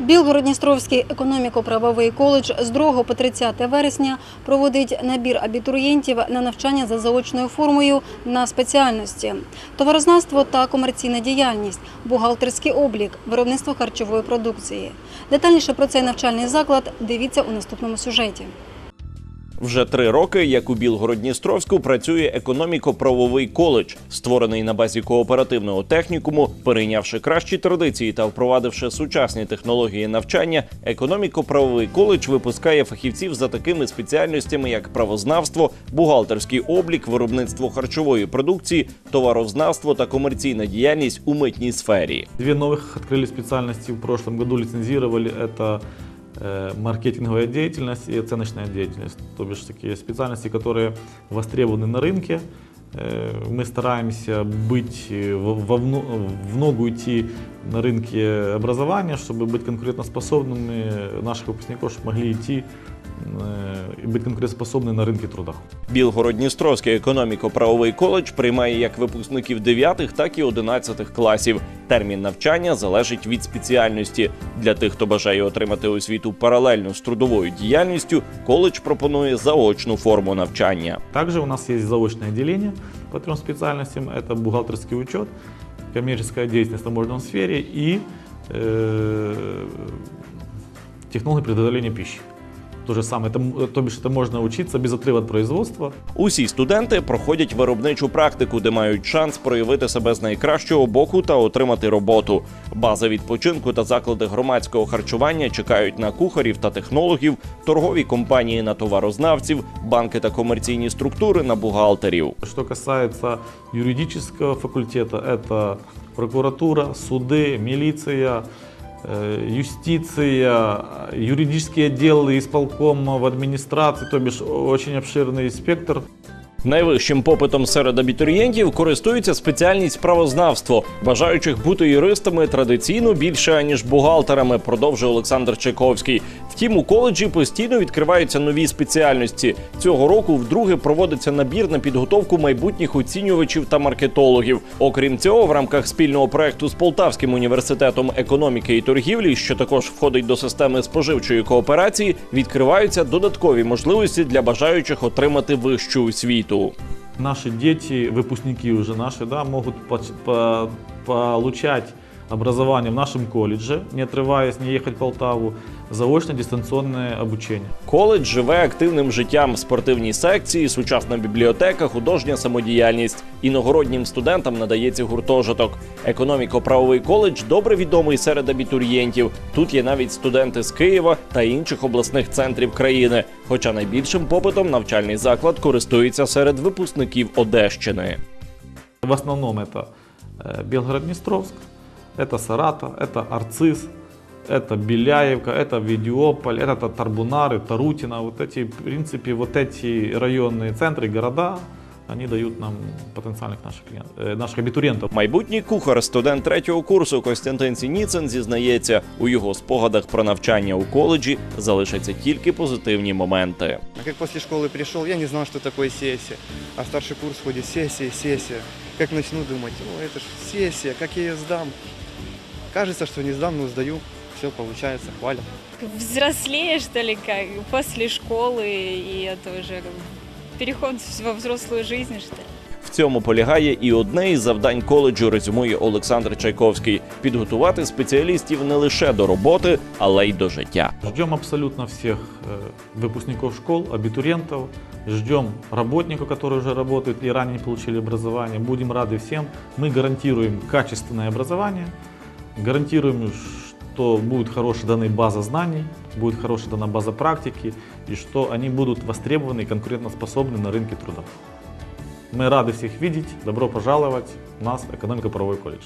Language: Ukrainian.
Білгород-Дністровський економіко-правовий коледж з 2 по 30 вересня проводить набір абітурієнтів на навчання за заочною формою на спеціальності: товарознавство та комерційна діяльність, бухгалтерський облік, виробництво харчової продукції. Детальніше про цей навчальний заклад дивіться у наступному сюжеті. Вже три роки, як у Білгород-Дністровську, працює економіко-правовий коледж, створений на базі кооперативного технікуму, перейнявши кращі традиції та впровадивши сучасні технології навчання. Економіко-правовий коледж випускає фахівців за такими спеціальностями, як правознавство, бухгалтерський облік, виробництво харчової продукції, товарознавство та комерційна діяльність у митній сфері. Две новых открыли специальности в прошлом году, лицензировали. Это э, маркетинговая деятельность и оценочная деятельность. То бишь такие специальности, которые востребованы на рынке. Э, Мы стараемся быть э, во- во вно- в ногу идти на рынке образования, чтобы быть конкурентоспособными наших выпускников, чтобы могли идти э, и быть конкурентоспособны на рынке труда. Білгород-Дністровський економіко-правовий коледж приймає як випускників 9, так і 11 класів. Термін навчання залежить від спеціальності. Для тих, хто бажає отримати освіту паралельно з трудовою діяльністю, коледж пропонує заочну форму навчання. Также у нас есть заочное отделение по трем специальностям. Это бухгалтерский учет, коммерческая деятельность в таможенной сфере и э, технологии приготовления пищи. То же самое, это, м- то бишь это можно учиться без отрыва от производства. Усі студенти проходять виробничу практику, де мають шанс проявити себе з найкращого боку та отримати роботу. База відпочинку та заклади громадського харчування чекають на кухарів та технологів, торгові компанії на товарознавців, банки та комерційні структури на бухгалтерів. Что касается юридического факультета, это прокуратура, суды, милиция, э, юстиция, юридические отделы исполком в администрации, то бишь очень обширный спектр. Найвищим попитом серед абітурієнтів користується спеціальність правознавство. Бажаючих бути юристами традиційно більше аніж бухгалтерами, продовжує Олександр Чайковський. Втім, у коледжі постійно відкриваються нові спеціальності. Цього року вдруге проводиться набір на підготовку майбутніх оцінювачів та маркетологів. Окрім цього, в рамках спільного проекту з Полтавським університетом економіки і торгівлі, що також входить до системи споживчої кооперації, відкриваються додаткові можливості для бажаючих отримати вищу освіту. Наши дети, выпускники уже наши, да, могут по по- получать образование в нашем колледже, не отрываясь, не ехать в Полтаву, заочно дистанционное обучение. Коледж живе активним життям, спортивні секції, сучасна бібліотека, художня самодіяльність. Іногороднім студентам надається гуртожиток. Економіко-правовий коледж добре відомий серед абітурієнтів. Тут є навіть студенти з Києва та інших обласних центрів країни. Хоча найбільшим попитом навчальний заклад користується серед випускників Одещини. В основном это э, Белгород-Днестровск, это Саратов, это Арцис, это Беляевка, это Видеополь, это Тарбунары, Тарутино. Вот эти, в принципе, вот эти районные центры, города, они дают нам потенциальных наших, клиентов, э, наших абитуриентов. Майбутній кухар, студент третього курсу Костянтин Сініцин зізнається, у його спогадах про навчання у коледжі залишаться тільки позитивні моменти. А как после школы пришел, я не знал, что такое сессия. А старший курс ходит сессия, сессия. Как начну думать, ну это ж сессия, как я ее сдам? Кажется, что не сдам, но сдаю. Все получается, хвалят. взрослеешь, что ли, как после школы, и это уже как бы переход во взрослую жизнь, что ли. В цьому полягає і одне із завдань коледжу, резюмує Олександр Чайковський: підготувати спеціалістів не лише до роботи, але й до життя. Ждем абсолютно всех э, выпускников школ, абитуриентов, ждем работников, которые уже работают и ранее не получили образование. Будем рады всем. Мы гарантируем качественное образование, гарантируем, что будет хорошая дана база знаний, будет хорошая дана база практики и что они будут востребованы и конкурентоспособны на рынке труда. Мы рады всех видеть. Добро пожаловать в нас экономико-правовой колледж.